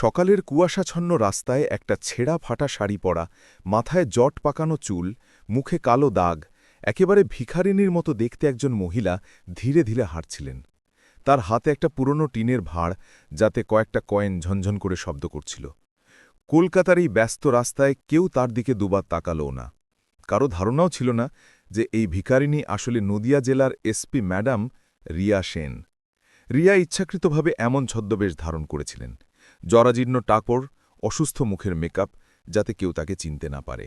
সকালের কুয়াশাছন্ন রাস্তায় একটা ছেঁড়া ফাটা শাড়ি পরা, মাথায় জট পাকানো চুল, মুখে কালো দাগ, একেবারে ভিখারিনীর মতো দেখতে একজন মহিলা ধীরে ধীরে হাঁটছিলেন। তার হাতে একটা পুরনো টিনের ভাঁড়, যাতে কয়েকটা কয়েন ঝনঝন করে শব্দ করছিল। কলকাতার এই ব্যস্ত রাস্তায় কেউ তার দিকে দুবার তাকালও না। কারও ধারণাও ছিল না যে এই ভিখারিণী আসলে নদিয়া জেলার এসপি ম্যাডাম রিয়া সেন। রিয়া ইচ্ছাকৃতভাবে এমন ছদ্মবেশ ধারণ করেছিলেন। জরাজীর্ণ টাকর অসুস্থ মুখের মেকআপ যাতে কেউ তাকে চিনতে না পারে।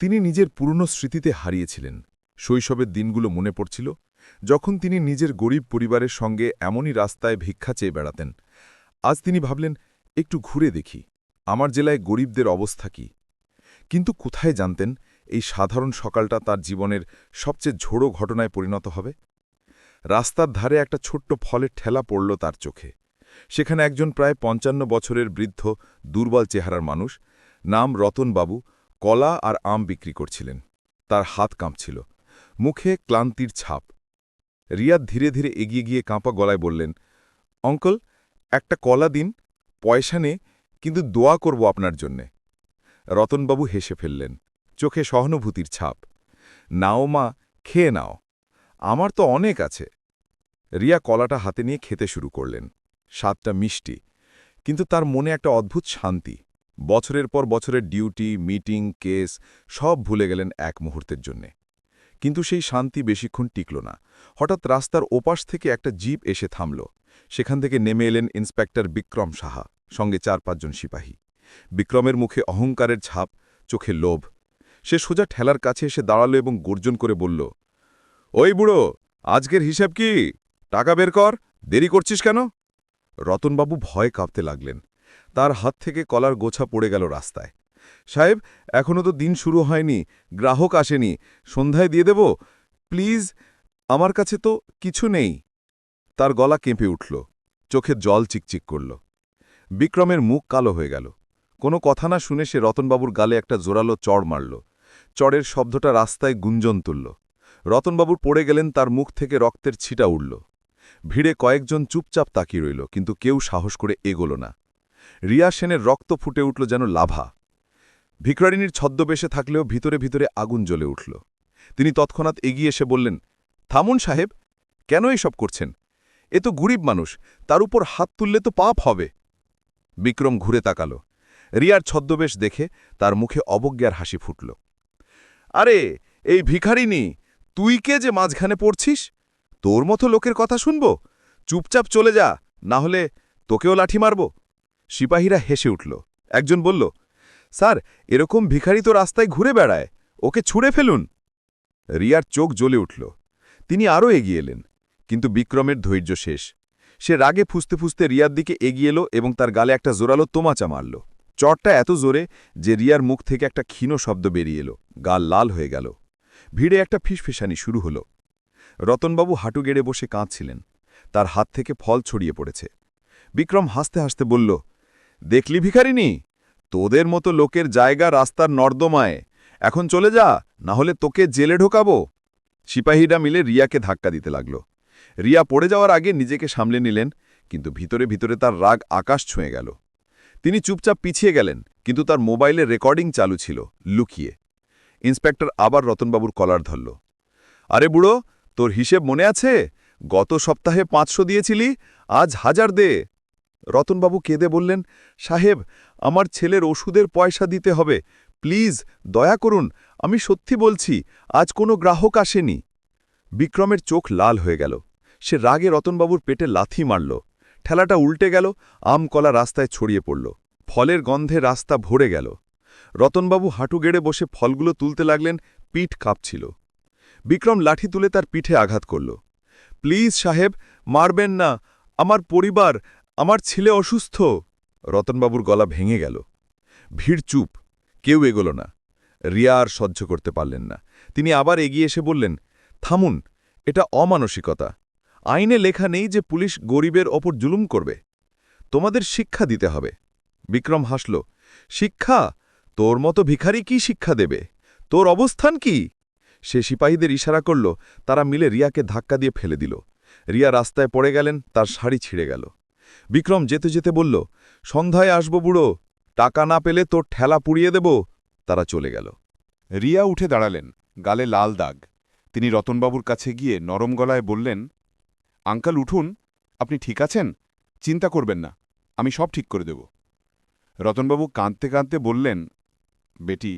তিনি নিজের পুরনো স্মৃতিতে হারিয়েছিলেন। শৈশবের দিনগুলো মনে পড়ছিল, যখন তিনি নিজের গরিব পরিবারের সঙ্গে এমনই রাস্তায় ভিক্ষা চেয়ে বেড়াতেন। আজ তিনি ভাবলেন, একটু ঘুরে দেখি, আমার জেলায় গরিবদের অবস্থা কি? কিন্তু কোথায় জানতেন এই সাধারণ সকালটা তার জীবনের সবচেয়ে ঝোড়ো ঘটনায় পরিণত হবে? রাস্তার ধারে একটা ছোট্ট ফলের ঠেলা পড়ল তার চোখে। সেখানে একজন প্রায় পঞ্চান্ন বছরের বৃদ্ধ, দুর্বল চেহারার মানুষ, নাম রতনবাবু, কলা আর আম বিক্রি করছিলেন। তার হাত কাঁপছিল। মুখে ক্লান্তির ছাপ। রিয়াদ ধীরে ধীরে এগিয়ে গিয়ে কাঁপা গলায় বললেন, অঙ্কল, একটা কলা দিন, পয়সা নে, কিন্তু দোয়া করব আপনার জন্যে। রতনবাবু হেসে ফেললেন। চোখে সহানুভূতির ছাপ। নাও মা, খেয়ে নাও। আমার তো অনেক আছে। রিয়া কলাটা হাতে নিয়ে খেতে শুরু করলেন। স্বাদটা মিষ্টি, কিন্তু তার মনে একটা অদ্ভুত শান্তি। বছরের পর বছরের ডিউটি, মিটিং, কেস, সব ভুলে গেলেন এক মুহূর্তের জন্যে। কিন্তু সেই শান্তি বেশিক্ষণ টিকল না। হঠাৎ রাস্তার ওপাশ থেকে একটা জিপ এসে থামল। সেখান থেকে নেমে এলেন ইন্সপেক্টর বিক্রম সাহা, সঙ্গে চার পাঁচজন সিপাহী। বিক্রমের মুখে অহংকারের ছাপ, চোখে লোভ। সে সোজা ঠেলার কাছে এসে দাঁড়াল এবং গর্জন করে বলল, ওই বুড়ো, আজকের হিসাব কি? টাকা বের কর? দেরি করছিস কেন? রতনবাবু ভয় কাঁপতে লাগলেন। তার হাত থেকে কলার গোছা পড়ে গেল রাস্তায়। সাহেব এখনও তো দিন শুরু হয়নি, গ্রাহক আসেনি, সন্ধ্যায় দিয়ে দেব? প্লিজ, আমার কাছে তো কিছু নেই। তার গলা কেঁপে উঠল, চোখে জল চিকচিক করল। বিক্রমের মুখ কালো হয়ে গেল। কোনো কথা না শুনে সে রতনবাবুর গালে একটা জোরালো চড় মারল। চড়ের শব্দটা রাস্তায় গুঞ্জন তুলল। রতনবাবুর পড়ে গেলেন তার মুখ থেকে রক্তের ছিটা উঠল ভিড়ে কয়েকজন চুপচাপ তাকিয়ে রইল, কিন্তু কেউ সাহস করে এগোল না। রিয়া সেনের রক্ত ফুটে উঠল যেন লাভা। ভিক্রারিনীর ছদ্মবেশে থাকলেও ভিতরে ভিতরে আগুন জ্বলে উঠল। তিনি তৎক্ষণাৎ এগিয়ে এসে বললেন, থামুন সাহেব, কেন এসব করছেন? এ তো গরিব মানুষ, তার উপর হাত তুললে তো পাপ হবে। বিক্রম ঘুরে তাকাল। রিয়ার ছদ্মবেশ দেখে তার মুখে অবজ্ঞার হাসি ফুটল। আরে, এই ভিখারিনী তুই কে যে মাঝখানে পড়ছিস? তোর মতো লোকের কথা শুনব? চুপচাপ চলে যা, না হলে তোকেও লাঠি মারব। সিপাহীরা হেসে উঠল। একজন বলল, স্যার, এরকম ভিখারি তো রাস্তায় ঘুরে বেড়ায়। ওকে ছুঁড়ে ফেলুন। রিয়ার চোখ জ্বলে উঠল। তিনি আরও এগিয়ে এলেন, কিন্তু বিক্রমের ধৈর্য শেষ। সে রাগে ফুসতে ফুসতে রিয়ার দিকে এগিয়ে এলো এবং তার গালে একটা জোরালো তোমাচা মারল। চটটা এত জোরে যে রিয়ার মুখ থেকে একটা ক্ষীণ শব্দ বেরিয়ে এলো। গাল লাল হয়ে গেল। ভিড়ে একটা ফিসফিসানি শুরু হলো। রতনবাবু হাঁটু গেড়ে বসে কাঁদছিলেন। তার হাত থেকে ফল ছড়িয়ে পড়েছে। বিক্রম হাসতে হাসতে বলল, দেখলি ভিখারিনী? তোদের মতো লোকের জায়গা রাস্তার নর্দমায়। এখন চলে যা, না হলে তোকে জেলে ঢোকাবো। সিপাহীরা মিলে রিয়াকে ধাক্কা দিতে লাগল। রিয়া পড়ে যাওয়ার আগে নিজেকে সামলে নিলেন, কিন্তু ভিতরে ভিতরে তার রাগ আকাশ ছুঁয়ে গেল। তিনি চুপচাপ পিছিয়ে গেলেন, কিন্তু তার মোবাইলে রেকর্ডিং চালু ছিল, লুকিয়ে। ইন্সপেক্টর আবার রতনবাবুর কলার ধরল, আরে বুড়ো তোর হিসেব মনে আছে? গত সপ্তাহে পাঁচশো দিয়েছিলি, আজ হাজার দে। রতনবাবু কেঁদে বললেন, সাহেব, আমার ছেলের ওষুধের পয়সা দিতে হবে। প্লিজ, দয়া করুন, আমি সত্যি বলছি, আজ কোনো গ্রাহক আসেনি। বিক্রমের চোখ লাল হয়ে গেল। সে রাগে রতনবাবুর পেটে লাথি মারল। ঠেলাটা উল্টে গেল, আম কলা রাস্তায় ছড়িয়ে পড়ল। ফলের গন্ধে রাস্তা ভরে গেল। রতনবাবু হাঁটু গেড়ে বসে ফলগুলো তুলতে লাগলেন, পিঠ কাঁপছিল। বিক্রম লাঠি তুলে তার পিঠে আঘাত করল। প্লিজ সাহেব, মারবেন না। আমার পরিবার, আমার ছেলে অসুস্থ। রতনবাবুর গলা ভেঙে গেল। ভিড় চুপ। কেউ এগোল না। রিয়া আর সহ্য করতে পারলেন না। তিনি আবার এগিয়ে এসে বললেন, থামুন, এটা অমানসিকতা। আইনে লেখা নেই যে পুলিশ গরিবের ওপর জুলুম করবে। তোমাদের শিক্ষা দিতে হবে। বিক্রম হাসল, শিক্ষা? তোর মতো ভিখারি কি শিক্ষা দেবে? তোর অবস্থান কি? সে সিপাহীদের ইশারা করল, তারা মিলে রিয়াকে ধাক্কা দিয়ে ফেলে দিল। রিয়া রাস্তায় পড়ে গেলেন, তার শাড়ি ছিঁড়ে গেল। বিক্রম যেতে যেতে বলল, সন্ধ্যায় আসব বুড়ো, টাকা না পেলে তোর ঠেলা পুড়িয়ে দেব। তারা চলে গেল। রিয়া উঠে দাঁড়ালেন, গালে লাল দাগ। তিনি রতনবাবুর কাছে গিয়ে নরম গলায় বললেন, আঙ্কাল, উঠুন, আপনি ঠিক আছেন? চিন্তা করবেন না, আমি সব ঠিক করে দেব। রতনবাবু কাঁদতে কাঁদতে বললেন, বেটি,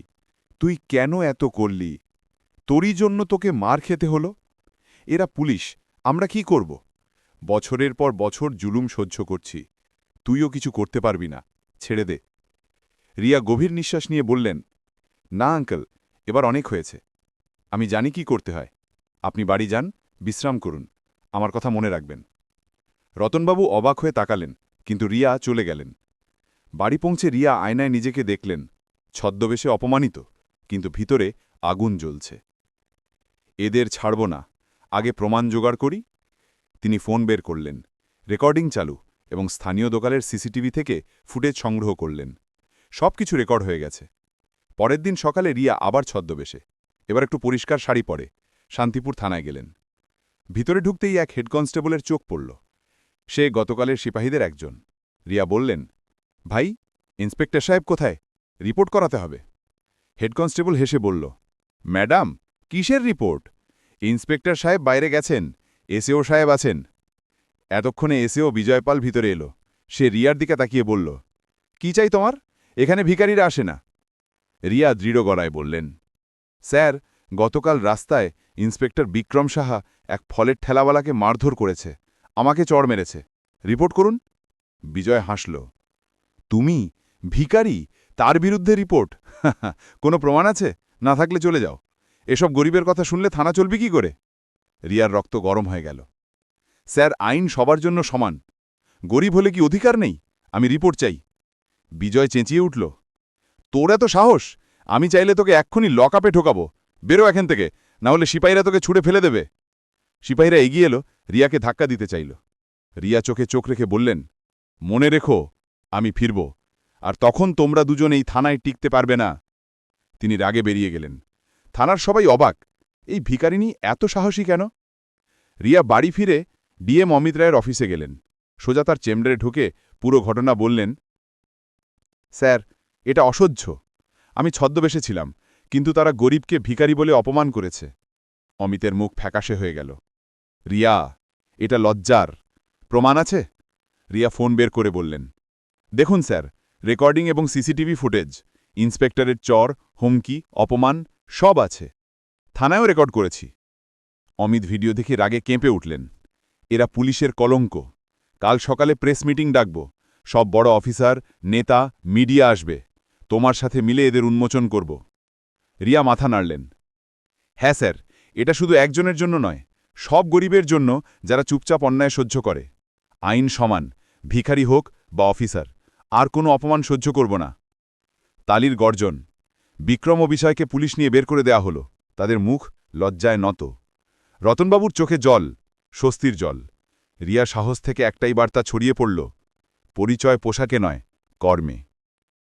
তুই কেন এত করলি? তোরই জন্য তোকে মার খেতে হলো? এরা পুলিশ, আমরা কি করব? বছরের পর বছর জুলুম সহ্য করছি, তুইও কিছু করতে পারবি না, ছেড়ে দে। রিয়া গভীর নিঃশ্বাস নিয়ে বললেন, না আঙ্কেল, এবার অনেক হয়েছে। আমি জানি কি করতে হয়। আপনি বাড়ি যান, বিশ্রাম করুন, আমার কথা মনে রাখবেন। রতনবাবু অবাক হয়ে তাকালেন, কিন্তু রিয়া চলে গেলেন। বাড়ি পৌঁছে রিয়া আয়নায় নিজেকে দেখলেন, ছদ্মবেশে অপমানিত, কিন্তু ভিতরে আগুন জ্বলছে। এদের ছাড়ব না। আগে প্রমাণ জোগাড় করি। তিনি ফোন বের করলেন। রেকর্ডিং চালু এবং স্থানীয় দোকানের সিসিটিভি থেকে ফুটেজ সংগ্রহ করলেন। সব কিছু রেকর্ড হয়ে গেছে। পরের দিন সকালে রিয়া আবার ছদ্মবেশে। এবার একটু পরিষ্কার শাড়ি পরে শান্তিপুর থানায় গেলেন। ভিতরে ঢুকতেই এক হেড কনস্টেবলের চোখ পড়ল। সে গতকালের সিপাহীদের একজন। রিয়া বললেন, ভাই, ইন্সপেক্টর সাহেব কোথায়? রিপোর্ট করাতে হবে। হেড কনস্টেবল হেসে বলল, ম্যাডাম কিসের রিপোর্ট? ইন্সপেক্টর সাহেব বাইরে গেছেন এসএও সাহেব আছেন। এতক্ষণে এসএও বিজয়পাল ভিতরে এলো। সে রিয়ার দিকে তাকিয়ে বলল, কি চাই তোমার? এখানে ভিখারিরা আসে না। রিয়া দৃঢ় গলায় বললেন, স্যার, গতকাল রাস্তায় ইন্সপেক্টর বিক্রম সাহা এক ফলের ঠেলাওয়ালাকে মারধর করেছে। আমাকে চড় মেরেছে। রিপোর্ট করুন? বিজয় হাসল, তুমি? ভিখারি? তার বিরুদ্ধে রিপোর্ট? কোনো প্রমাণ আছে? না থাকলে চলে যাও। এসব গরিবের কথা শুনলে থানা চলবি কি করে? রিয়ার রক্ত গরম হয়ে গেল। স্যার, আইন সবার জন্য সমান। গরিব হলে কি অধিকার নেই? আমি রিপোর্ট চাই। বিজয় চেঁচিয়ে উঠল, তোর এত সাহস? আমি চাইলে তোকে এক্ষুনি লকআপে ঠোকাবো বেরো এখান থেকে, না হলে সিপাহীরা তোকে ছুড়ে ফেলে দেবে। সিপাহীরা এগিয়ে এলো, রিয়াকে ধাক্কা দিতে চাইল। রিয়া চোখে চোখ রেখে বললেন, মনে রেখো, আমি ফিরব। আর তখন তোমরা দুজন এই থানায় টিকতে পারবে না। তিনি রাগে বেরিয়ে গেলেন। থানার সবাই অবাক। এই ভিকারিনী এত সাহসী কেন? রিয়া বাড়ি ফিরে ডিএম অমিত রায়ের অফিসে গেলেন। সোজা তার চেম্বারে ঢুকে পুরো ঘটনা বললেন, স্যার, এটা অসহ্য। আমি ছদ্মবেশে ছিলাম, কিন্তু তারা গরিবকে ভিখারি বলে অপমান করেছে অমিতের মুখ ফ্যাকাশে হয়ে গেল। রিয়া, এটা লজ্জার। প্রমাণ আছে রিয়া ফোন বের করে বললেন, দেখুন স্যার, রেকর্ডিং এবং সিসিটিভি ফুটেজ, ইন্সপেক্টরের চর, হুমকি, অপমান সব আছে। থানায়ও রেকর্ড করেছি। অমিত ভিডিও দেখে রাগে কেঁপে উঠলেন। এরা পুলিশের কলঙ্ক। কাল সকালে প্রেস মিটিং ডাকব। সব বড় অফিসার, নেতা, মিডিয়া আসবে। তোমার সাথে মিলে এদের উন্মোচন করব। রিয়া মাথা নাড়লেন। হ্যাঁ স্যার, এটা শুধু একজনের জন্য নয়, সব গরিবের জন্য যারা চুপচাপ অন্যায় সহ্য করে। আইন সমান, ভিখারি হোক বা অফিসার, আর কোনো অপমান সহ্য করব না। তালির গর্জন। বিক্রম ও বিষয়কে পুলিশ নিয়ে বের করে দেয়া হল। তাদের মুখ লজ্জায় নত। রতনবাবুর চোখে জল, স্বস্তির জল। রিয়া সাহস থেকে একটাই বার্তা ছড়িয়ে পড়ল, পরিচয় পোশাকে নয়, কর্মে।